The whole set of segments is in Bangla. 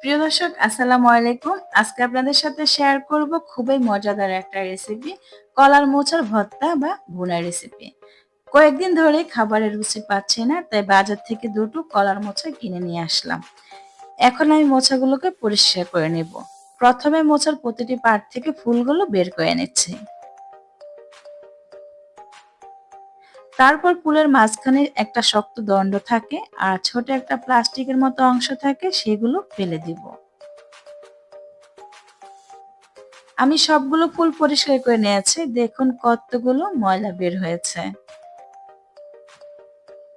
প্রিয় দর্শক, আসসালামু আলাইকুম। আজকে আপনাদের সাথে শেয়ার করব খুবই মজাদার একটা রেসিপি কলার মোচার ভর্তা বা ভুনা রেসিপি কয়েকদিন ধরে খাবারের রুচি পাচ্ছি না, তাই বাজার থেকে দুটো কলার মোচা কিনে নিয়ে আসলাম। এখন আমি মোচাগুলোকে পরিষ্কার করে নেব। প্রথমে মোচার প্রতিটি পার্ট থেকে ফুলগুলো বের করে নিচ্ছি। তারপর ফুলের মাঝখানে একটা শক্ত দণ্ড থাকে আর ছোট একটা প্লাস্টিকের মতো অংশ থাকে, সেগুলো ফেলে দিব। আমি সবগুলো ফুল পরিষ্কার করে নিয়েছি। দেখুন কতগুলো ময়লা বের হয়েছে।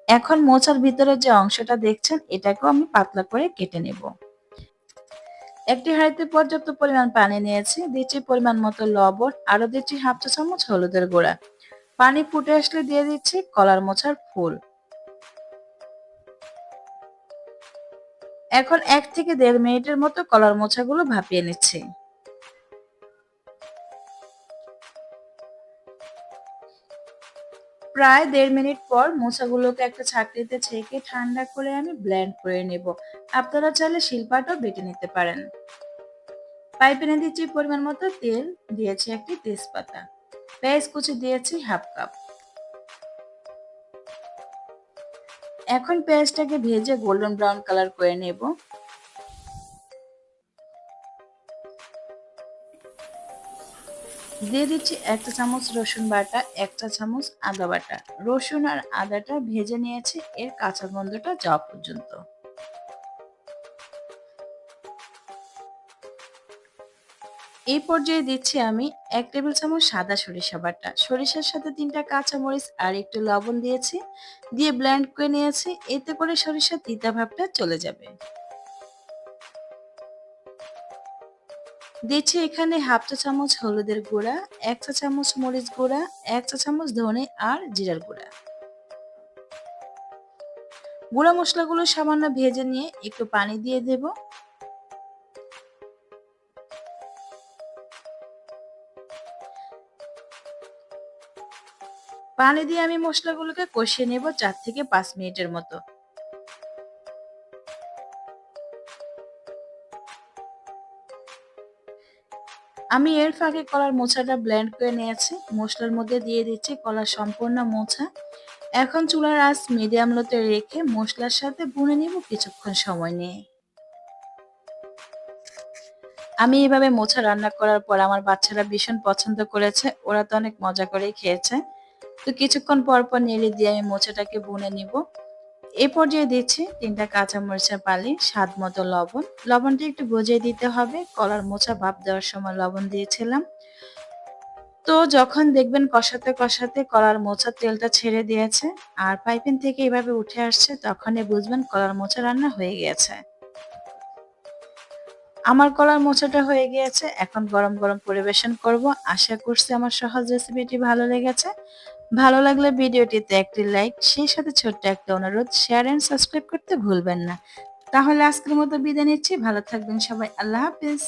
এখন মোচার ভিতরে যে অংশটা দেখছেন, এটাকেও আমি পাতলা করে কেটে নেব। একটি হাঁড়িতে পর্যাপ্ত পরিমাণ পানি নিয়েছি দিচ্ছি পরিমাণ মতো লবণ আরও দিচ্ছি হাফ চা চামচ হলুদের গুঁড়া। পানি ফুটে আসলে দিয়ে দিচ্ছি কলার মোচার ফুল। এখন এক থেকে দেড় মিনিটের মতো কলার মোচাগুলো ভাপিয়ে নিচ্ছি। প্রায় দেড় মিনিট পর মোচাগুলোকে একটা ছাকরিতে ছেঁকে ঠান্ডা করে আমি ব্লেন্ড করে নেব। আপনারা চাইলে শিল্পাটাও বেটে নিতে পারেন। পাইপেনে দিচ্ছি পরিমাণ মতো তেল, দিয়েছি একটি তেজপাতা। পেঁয়াজ কুচি দিয়েছি হাফ কাপ। এখন পেঁয়াজটাকে ভেজে গোল্ডেন ব্রাউন কালার করে নেব। দিয়ে দিচ্ছি একটা চামচ রসুন বাটা, একটা চামচ আদা বাটা। রসুন আর আদাটা ভেজে নিয়েছি, এর কাঁচা গন্ধটা যাওয়া পর্যন্ত। এই পর্যায়ে দিচ্ছি আমি এক টেবিল চামচ সাদা সরিষা বাটা। সরিষার সাথে তিনটা কাঁচামরিচ আর একটু লবণ দিয়েছি, দিয়ে ব্লেন্ড করে নিয়েছি, এতে করে সরিষার তিতা ভাবটা চলে যাবে। দিচ্ছি এখানে হাফ চা চামচ হলুদের গুঁড়া, এক চা চামচ মরিচ গুঁড়া, এক চা চামচ ধনে আর জিরার গুঁড়া। গুঁড়া মশলাগুলো সামান্য ভেজে নিয়ে একটু পানি দিয়ে দেবো। পানি দিয়ে আমি মশলাগুলোকে কষিয়ে নেব চার থেকে পাঁচ মিনিটের মতো। আমি এর ফাঁকে কলার মোছাটা ব্লেন্ড করে নিয়েছি। মশলার মধ্যে দিয়ে দিচ্ছি কলার সম্পূর্ণ মোছা। এখন চুলার আঁচ মিডিয়াম লোতে রেখে মশলার সাথে বুনে নিব কিছুক্ষণ সময় নিয়ে। আমি এভাবে মোছা রান্না করার পর আমার বাচ্চারা ভীষণ পছন্দ করেছে। ওরা তো অনেক মজা করেই খেয়েছে। তো কিছুক্ষণ পর পর নেড়ে দিয়ে আমি মোচাটাকে বুনে নিব। এ পর্যায়ে দিচ্ছি তিনটা কাঁচামরিচের পালি স্বাদ মতো লবণ। লবণটা একটু বুঝিয়ে দিতে হবে, কলার মোচা ভাপ দেওয়ার সময় লবণ দিয়েছিলাম। তো যখন দেখবেন কষাতে কষাতে কলার মোচার তেলটা ছেড়ে দিয়েছে, আর পাইপিন থেকে এভাবে উঠে আসছে, তখনই বুঝবেন কলার মোচা রান্না হয়ে গেছে। আমার কলার মোচাটা হয়ে গিয়েছে, এখন গরম গরম পরিবেশন করব। আশা করছি আমার সহজ রেসিপিটি ভালো লেগেছে। ভালো লাগলে ভিডিওটিতে একটি লাইক, সেই সাথে ছোট্ট একটা অনুরোধ শেয়ার অ্যান্ড সাবস্ক্রাইব করতে ভুলবেন না। তাহলে আজকের মতো বিদায় নিচ্ছি, ভালো থাকবেন সবাই, আল্লাহ হাফিজ।